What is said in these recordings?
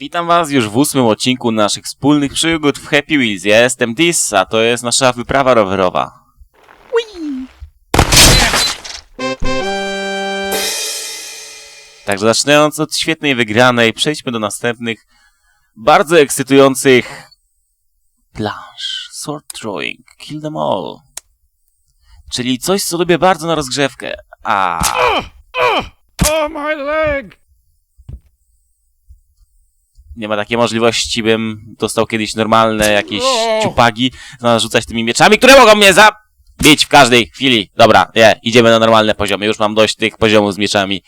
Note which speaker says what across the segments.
Speaker 1: Witam was już w ósmym odcinku naszych wspólnych przygód w Happy Wheels. Ja jestem Tis, a to jest nasza wyprawa rowerowa. Także zaczynając od świetnej wygranej, przejdźmy do następnych bardzo ekscytujących plansz. Sword throwing. Kill them all. Czyli coś, co lubię bardzo na rozgrzewkę. A.
Speaker 2: Oh, my leg!
Speaker 1: Nie ma takiej możliwości, bym dostał kiedyś normalne jakieś
Speaker 2: O!
Speaker 1: ciupagi, rzucać tymi mieczami, które mogą mnie zabić w każdej chwili. Dobra, nie, idziemy na normalne poziomy. Już mam dość tych poziomów z mieczami.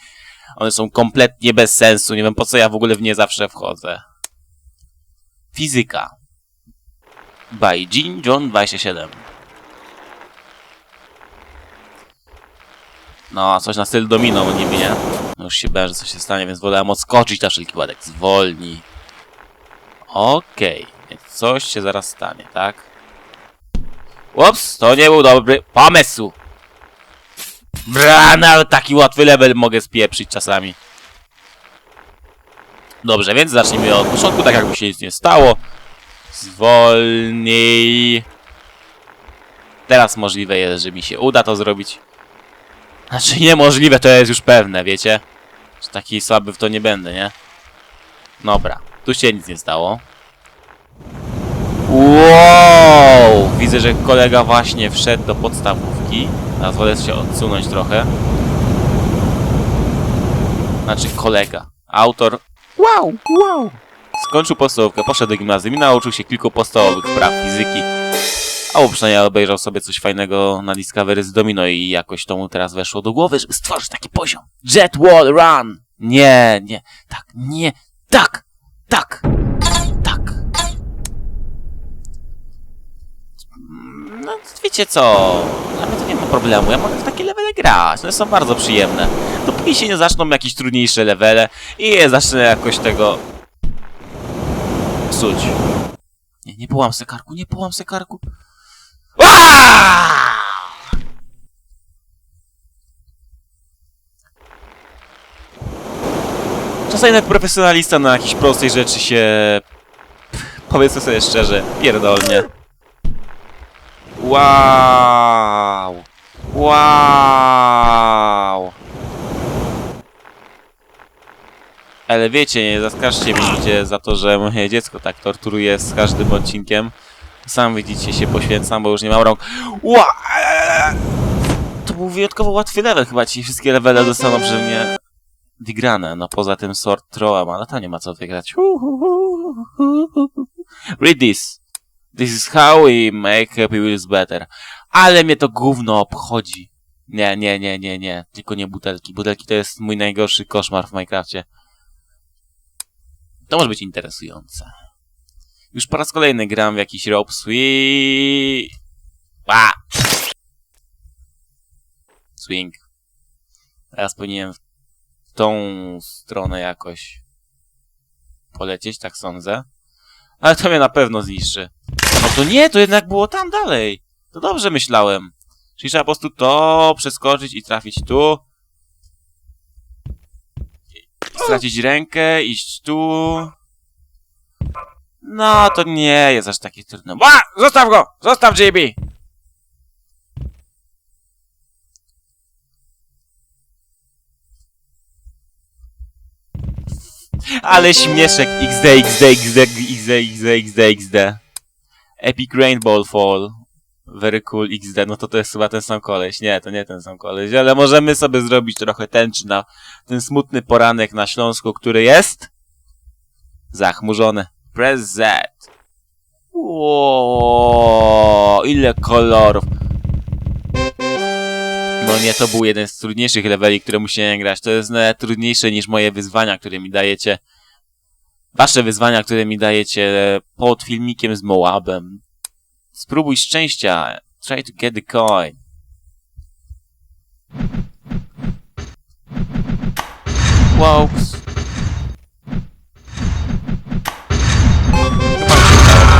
Speaker 1: One są kompletnie bez sensu. Nie wiem po co ja w ogóle w nie zawsze wchodzę. Fizyka. By Jean John 27. No, coś na styl domino niby, nie? No już się bałem, że coś się stanie, więc wolałem odskoczyć na wszelki wypadek. Zwolnij. Okej, więc coś się zaraz stanie, tak? Ups, to nie był dobry pomysł. Bra, nawet taki łatwy level mogę spieprzyć czasami. Dobrze, więc zacznijmy od początku, tak jakby się nic nie stało. Zwolnij. Teraz możliwe jest, że mi się uda to zrobić. Znaczy niemożliwe, to jest już pewne, wiecie? Że taki słaby w to nie będę, nie? Dobra, tu się nic nie stało. Wow! Widzę, że kolega właśnie wszedł do podstawówki. Teraz wolę się odsunąć trochę. Znaczy kolega. Autor. Wow! Wow! Skończył podstawówkę, poszedł do gimnazjum i nauczył się kilku podstawowych praw fizyki. Albo przynajmniej obejrzał sobie coś fajnego na Discovery z Domino i jakoś to mu teraz weszło do głowy, żeby stworzyć taki poziom. Jet Wall Run! Nie, nie, tak, nie, tak, tak, tak. No, wiecie co, to nie ma problemu, ja mogę w takie levele grać, one są bardzo przyjemne. Dopóki się nie zaczną jakieś trudniejsze levele i nie zacznę jakoś tego psuć. Nie, nie połam se karku, nie połam se karku. Aaaa! Czasami nawet profesjonalista na jakiejś prostej rzeczy się... Powiedzmy sobie szczerze, pierdolnie. Wow! Wow! Ale wiecie, nie zaskarżcie mnie nigdzie za to, że moje dziecko tak torturuje z każdym odcinkiem. Sam widzicie, się poświęcam, bo już nie mam rąk. Ła! To był wyjątkowo łatwy level. Chyba ci wszystkie levele zostaną przy mnie wygrane. No poza tym Sword Throwem, ale to nie ma co wygrać. Read this. This is how we make Happy Wheels better. Ale mnie to gówno obchodzi. Nie, nie, nie, nie, nie. Tylko nie butelki. Butelki to jest mój najgorszy koszmar w Minecrafcie. To może być interesujące. Już po raz kolejny gram w jakiś rope swing. A! Swing. Teraz powinienem tą stronę jakoś polecieć, tak sądzę. Ale to mnie na pewno zniszczy. No to nie, to jednak było tam dalej. To dobrze myślałem. Czyli trzeba po prostu to przeskoczyć i trafić tu. Stracić rękę, iść tu. No, to nie jest aż takie trudne. Ła! Zostaw go! Zostaw JB! Ale śmieszek XD, XD, XD, XD, XD, XD, XD. Epic Rainbow Fall. Very cool XD. No to to jest chyba ten sam koleś. Nie, to nie ten sam koleś, ale możemy sobie zrobić trochę tęczy na ten smutny poranek na Śląsku, który jest zachmurzony. Press Z. Ile kolorów. No nie, to był jeden z trudniejszych leveli, które musiałem grać. To jest trudniejsze niż moje wyzwania, które mi dajecie. Wasze wyzwania, które mi dajecie pod filmikiem z Moabem. Spróbuj szczęścia. Try to get the coin.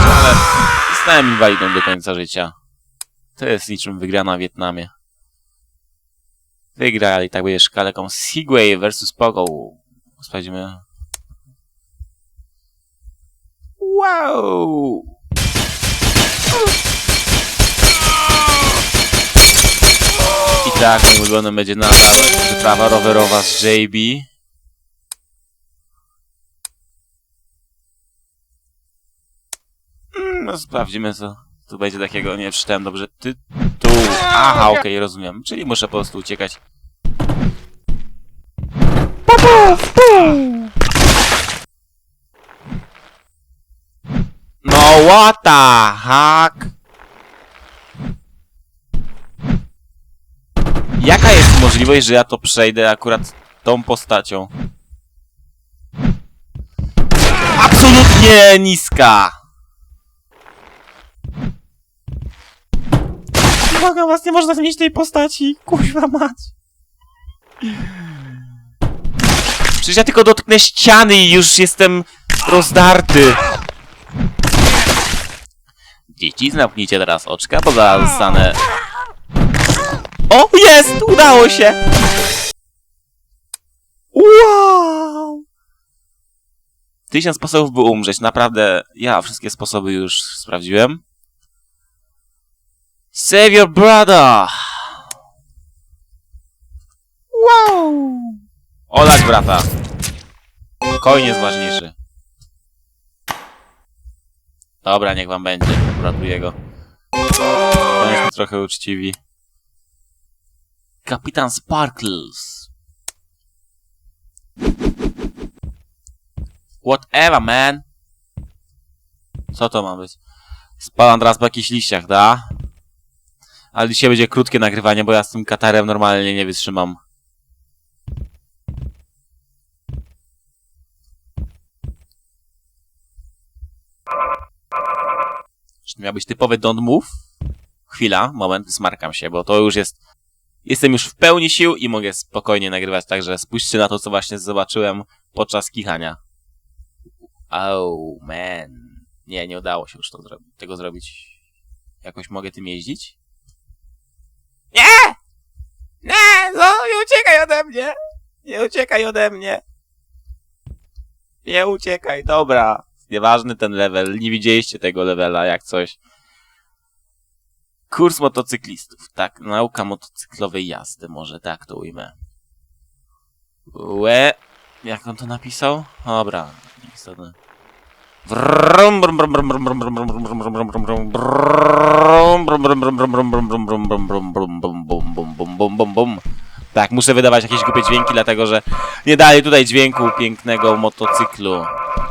Speaker 1: Ale zostałem inwalidą do końca życia. To jest niczym wygrana w Wietnamie. Wygra, ale i tak będziesz kaleką. Segway versus Pogo. Sprawdzimy. Wow! I tak, moim ulubionym będzie nadal wyprawa rowerowa z JB. Mm, No, sprawdzimy co tu będzie takiego. Nie przeczytałem dobrze tytułu. Aha, okej, rozumiem. Czyli muszę po prostu uciekać. No what the heck? Jaka jest możliwość, że ja to przejdę akurat tą postacią? Absolutnie niska! Błagam was, nie można zmienić tej postaci. Kuźwa mać. Przecież ja tylko dotknę ściany i już jestem rozdarty. Dzieci, zamknijcie teraz oczka, bo zaraz zostanę... O, jest! Udało się! Wow! Tysiąc sposobów, by umrzeć. Naprawdę, ja wszystkie sposoby już sprawdziłem. Save your brother! Wow! Olać brata. Koń jest ważniejszy. Dobra, niech wam będzie. Uratuję go. Bądźmy trochę uczciwi. Kapitan Sparkles. Whatever, man. Co to ma być? Spalam teraz po jakichś liściach, da? Ale dzisiaj będzie krótkie nagrywanie, bo ja z tym katarem normalnie nie wytrzymam. Czy to miał być typowy don't move? Chwila, moment, smarkam się, bo to już jest... Jestem już w pełni sił i mogę spokojnie nagrywać, także spójrzcie na to, co właśnie zobaczyłem podczas kichania. Oh, man. Nie, nie udało się już to tego zrobić. Jakoś mogę tym jeździć? Nie! Nie! No, nie uciekaj ode mnie! Nie uciekaj ode mnie! Nie uciekaj, dobra. Nieważny ten level, nie widzieliście tego levela, jak coś. Kurs motocyklistów, tak, nauka motocyklowej jazdy, może tak to ujmę. Łe, jak on to napisał? Dobra, niestety. Tak, muszę wydawać jakieś głupie dźwięki, dlatego że nie dali tutaj dźwięku pięknego motocyklu.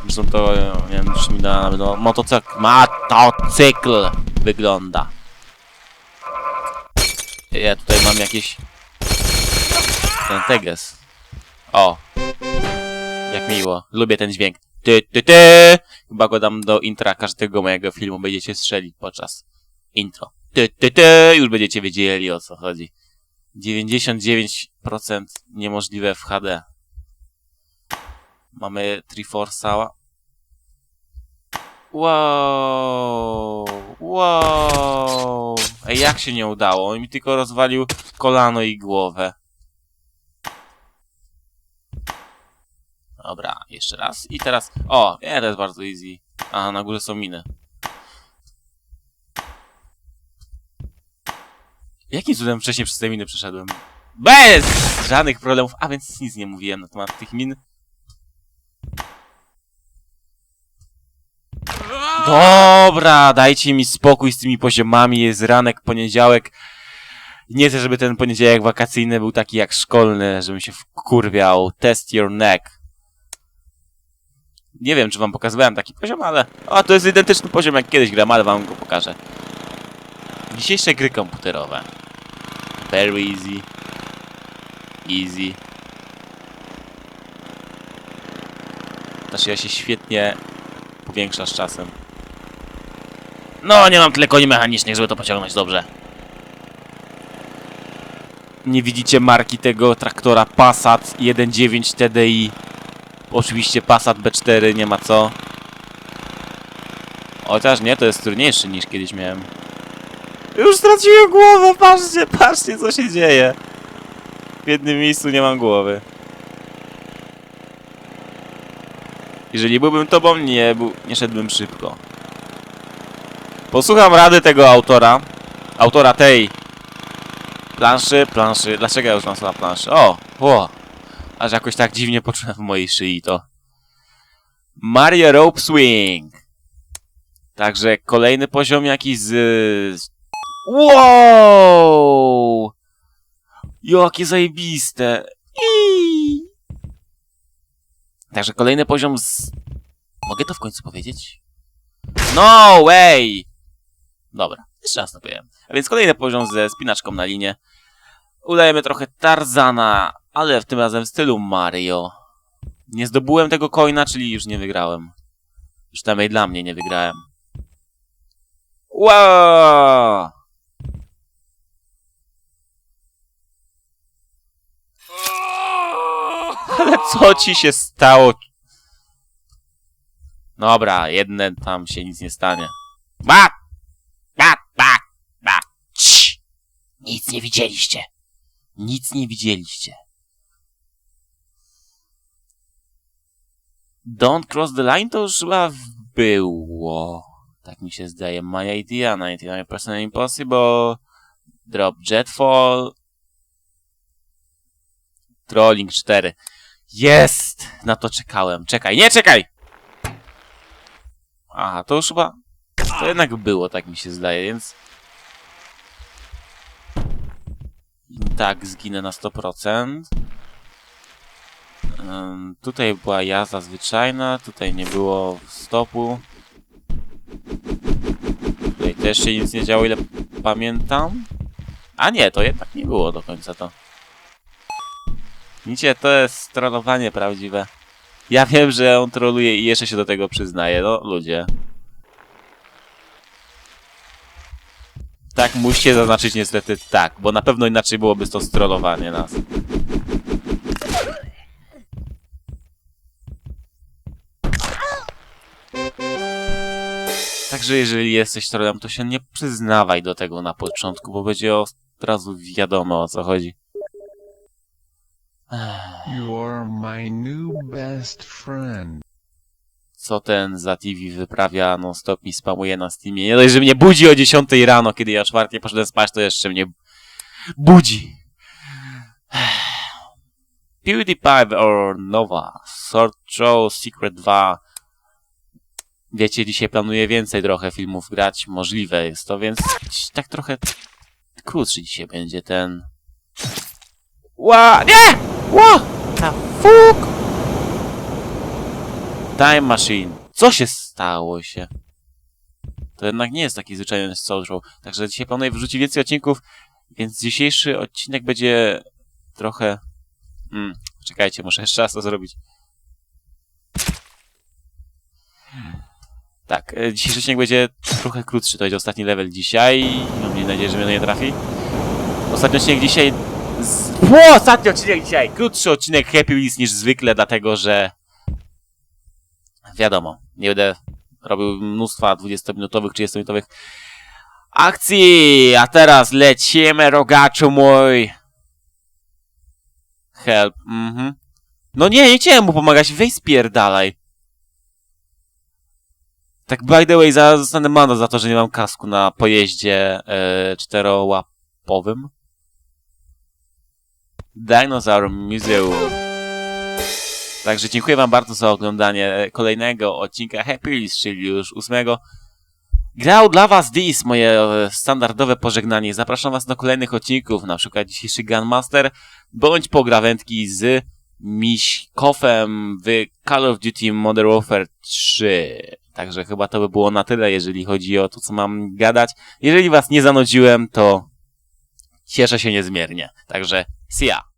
Speaker 1: Zresztą to, nie wiem, czy mi da, no, motocykl, motocykl wygląda. Ja tutaj mam jakieś... Ten teges. O. Jak miło. Lubię ten dźwięk. Ty, ty, ty. Chyba go dam do intra każdego mojego filmu. Będziecie strzelić podczas intro. Ty, ty, ty. Już będziecie wiedzieli o co chodzi. 99% niemożliwe w HD. Mamy Triforce'a. Wow, wow. Ej, jak się nie udało? On mi tylko rozwalił kolano i głowę. Dobra, jeszcze raz. I teraz... O, nie, to jest bardzo easy. Aha, na górze są miny. Jakim cudem wcześniej przez te miny przeszedłem? Bez żadnych problemów, a więc nic nie mówiłem na temat tych min. Dobra, dajcie mi spokój z tymi poziomami, jest ranek, poniedziałek. Nie chcę, żeby ten poniedziałek wakacyjny był taki jak szkolny, żebym się wkurwiał. Test your neck. Nie wiem, czy wam pokazywałem taki poziom, ale... O, to jest identyczny poziom jak kiedyś gram, ale wam go pokażę. Dzisiejsze gry komputerowe. Very easy. Easy. Znaczy ja się świetnie powiększa z czasem. No, nie mam tyle koni mechanicznych, żeby to pociągnąć dobrze. Nie widzicie marki tego traktora Passat 1.9 TDI. Oczywiście Passat B4, nie ma co. Chociaż nie, to jest trudniejszy niż kiedyś miałem. Już straciłem głowę, patrzcie, patrzcie co się dzieje. W jednym miejscu nie mam głowy. Jeżeli byłbym tobą, nie, nie szedłbym szybko. Posłucham rady tego autora. Autora tej planszy, planszy. Dlaczego ja już mam słowa planszy? O, o. Aż jakoś tak dziwnie poczułem w mojej szyi to. Mario Rope Swing. Także kolejny poziom jakiś z... Wow! Jakie zajebiste! Iii. Także kolejny poziom z... Mogę to w końcu powiedzieć? No way! Dobra, jeszcze raz to powiem. A więc kolejny poziom ze spinaczką na linię. Udajemy trochę Tarzana, ale w tym razem w stylu Mario. Nie zdobyłem tego coina, czyli już nie wygrałem. Przynajmniej dla mnie nie wygrałem. Wow! Ale co ci się stało? Dobra, jedne tam się nic nie stanie. Ba! Ba! Ba! Ba! Cii! Nic nie widzieliście. Nic nie widzieliście. Don't cross the line to już chyba było. Tak mi się zdaje. My idea, 99% impossible. Drop jetfall. Trolling 4. Jest! Na to czekałem. Czekaj, nie czekaj! Aha, to już chyba... To jednak było, tak mi się zdaje, więc... Tak, zginę na 100%. Tutaj była jazda zwyczajna, tutaj nie było stopu. Tutaj też się nic nie działo, ile pamiętam. A nie, to jednak nie było do końca to. Widzicie, to jest trollowanie prawdziwe. Ja wiem, że on troluje i jeszcze się do tego przyznaje, no ludzie. Tak, musicie zaznaczyć niestety tak, bo na pewno inaczej byłoby to strollowanie nas. Także jeżeli jesteś trolem, to się nie przyznawaj do tego na początku, bo będzie od razu wiadomo o co chodzi.
Speaker 2: You're my new best friend.
Speaker 1: co ten za TV wyprawia non-stop mi spamuje na Steamie. Nie dość, że mnie budzi o 10 rano, kiedy ja o 4 poszedłem spać, to jeszcze mnie budzi. PewDiePie or Nova, Sword Show, Secret 2. Wiecie, dzisiaj planuję więcej trochę filmów grać, możliwe jest to, więc tak trochę krótszy dzisiaj będzie ten... Ła! Nie! Ła! Ta fuk! Time Machine. Co się stało się? To jednak nie jest taki zwyczajny social. Także dzisiaj planuję wrzucić więcej odcinków, więc dzisiejszy odcinek będzie trochę... Hmm, czekajcie, muszę jeszcze raz to zrobić. Tak, e, dzisiejszy odcinek będzie trochę krótszy, to będzie ostatni level dzisiaj. Mam nadzieję, że mnie nie trafi. Ostatni odcinek dzisiaj... Z... O, ostatni odcinek dzisiaj! Krótszy odcinek Happy Wheels niż zwykle, dlatego że wiadomo, nie będę robił mnóstwa 20-minutowych, 30-minutowych akcji, a teraz lecimy, rogaczu mój. Help, mhm. No nie, nie chciałem mu pomagać, weź spierdalaj. Tak by the way, zaraz zostanę mano za to, że nie mam kasku na pojeździe e, czterołapowym. Dinosaur Museum. Także dziękuję wam bardzo za oglądanie kolejnego odcinka Happy Wheels, czyli już ósmego. Grał dla was Dis, moje e, standardowe pożegnanie. Zapraszam was do kolejnych odcinków, na przykład dzisiejszy Gunmaster, bądź pograwędki z Miśkofem w Call of Duty Modern Warfare 3. Także chyba to by było na tyle, jeżeli chodzi o to, co mam gadać. Jeżeli was nie zanudziłem, to cieszę się niezmiernie. Także see ya!